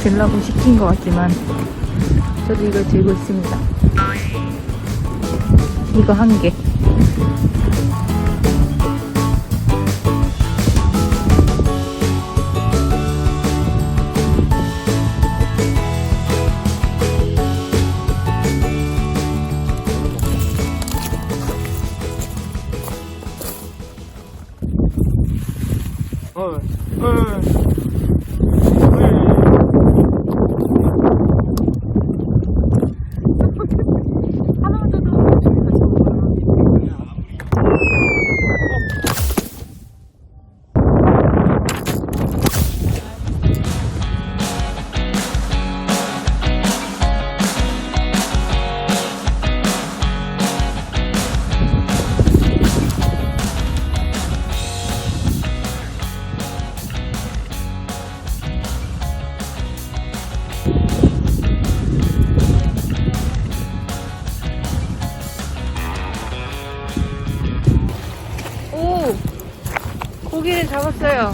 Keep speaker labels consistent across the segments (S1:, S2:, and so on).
S1: 들라고 시킨 것 같지만 저도 이걸 들고 있습니다. 이거 한 개. 고기를 잡았어요.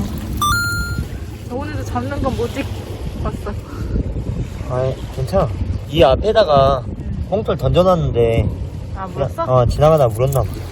S1: 오늘도 잡는 건 못 찍었어.
S2: 아, 괜찮아. 이 앞에다가 홍돌 던져놨는데,
S1: 아, 물었어?
S2: 어, 지나가다 물었나 봐.
S1: 놀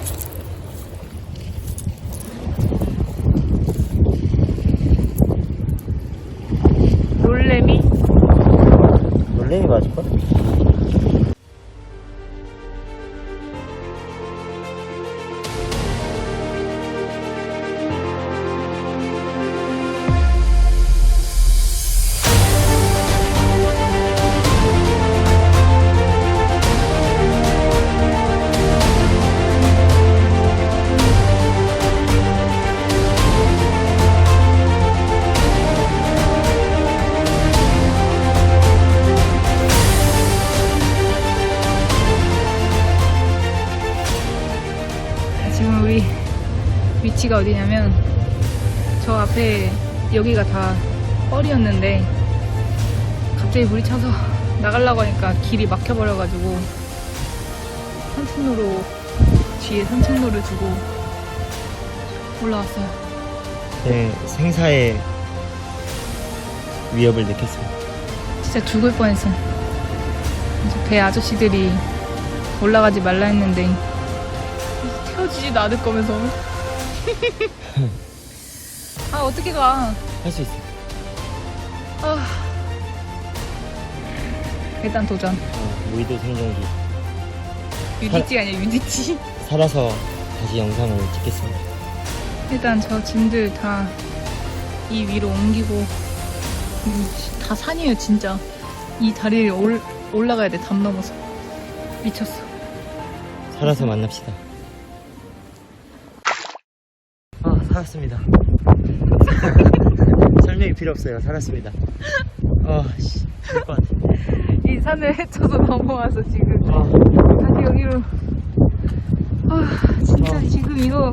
S1: 위치가 어디냐면 저 앞에 여기가 다 뻘이었는데 갑자기 물이 차서 나가려고 하니까 길이 막혀버려가지고 산책로로 뒤에 산책로를 두고 올라왔어요.
S2: 네, 생사의 위협을 느꼈습니다.
S1: 진짜 죽을 뻔했어. 이제 배 아저씨들이 올라가지 말라 했는데 태워주지도 않을 거면서. 아 어떻게 가?
S2: 할 수 있어.
S1: 아. 일단 도전.
S2: 어, 무의도 생존기.
S1: 유디지 아니야 유디지.
S2: 살아서 다시 영상을 찍겠습니다.
S1: 일단 저 짐들 다 이 위로 옮기고 음, 다 산이에요 진짜. 이 다리를 올, 올라가야 돼 담 넘어서. 미쳤어.
S2: 살아서 만납시다. 살았습니다. 설명이 필요 없어요. 살았습니다. 아, 씨, 죽을 것 같아.
S1: 이 산을 헤쳐서 넘어와서 지금
S2: 아,
S1: 다시 여기로 아 진짜
S2: 어.
S1: 지금 이거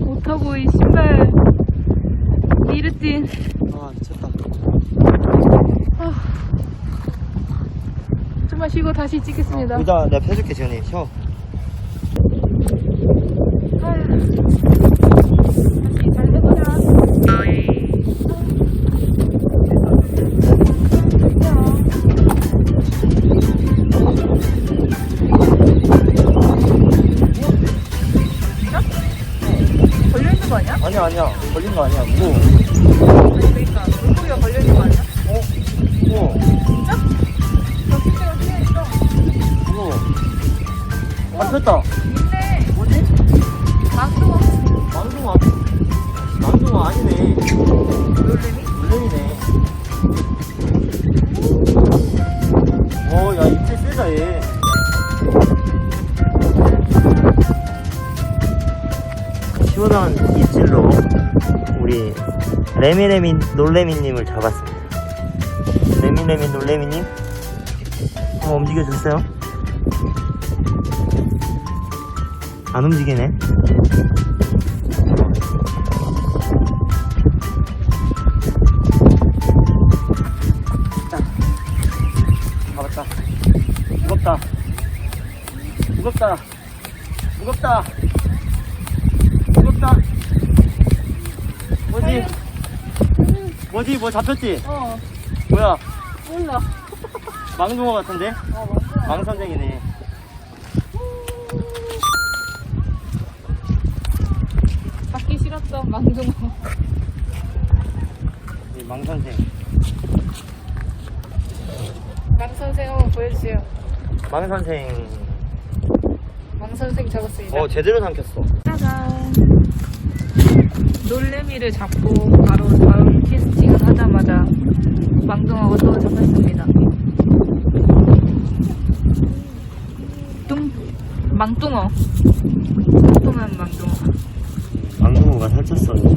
S1: 못하고 이 신발 이르틴
S2: 아, 미쳤다.
S1: 좀만 쉬고 다시 찍겠습니다
S2: 의자 내가 펴줄게, 지현이. 쉬어.
S1: 아니야?
S2: 아니야. 걸린 거 아니야. 무거워.
S1: 아니 그러니까 물고기가 걸려있는 거 아니야?
S2: 무거워.
S1: 진짜? 저 실제로 뛰어있어
S2: 무거워. 잡혔다.
S1: 있네
S2: 뭐지?
S1: 망둥어
S2: 망둥어. 망둥어 아니네.
S1: 놀래미?
S2: 물론이네. 어, 야, 우리 레미레미 놀래미님을 잡았습니다. 레미레미 놀래미님, 한번 움직여주세요. 안 움직이네. 잡았다. 무겁다. 무겁다. 무겁다. 무겁다. 뭐지? 뭐지? 뭐 잡혔지?
S1: 어
S2: 뭐야?
S1: 몰라.
S2: 망둥어 같은데?
S1: 어, 맞아.
S2: 망선생이네.
S1: 받기 싫었던 망둥어.
S2: 이 망선생.
S1: 망선생 한번 보여주세요.
S2: 망선생.
S1: 망선생 잡았습니다.
S2: 어, 제대로 삼켰어.
S1: 짜잔. 놀래미를 잡고 바로 다음 캐스팅을 하자마자 망둥어가 또 잡혔습니다. 뚱, 망둥어. 뚱뚱한 망둥어.
S2: 망둥어가 살쪘어.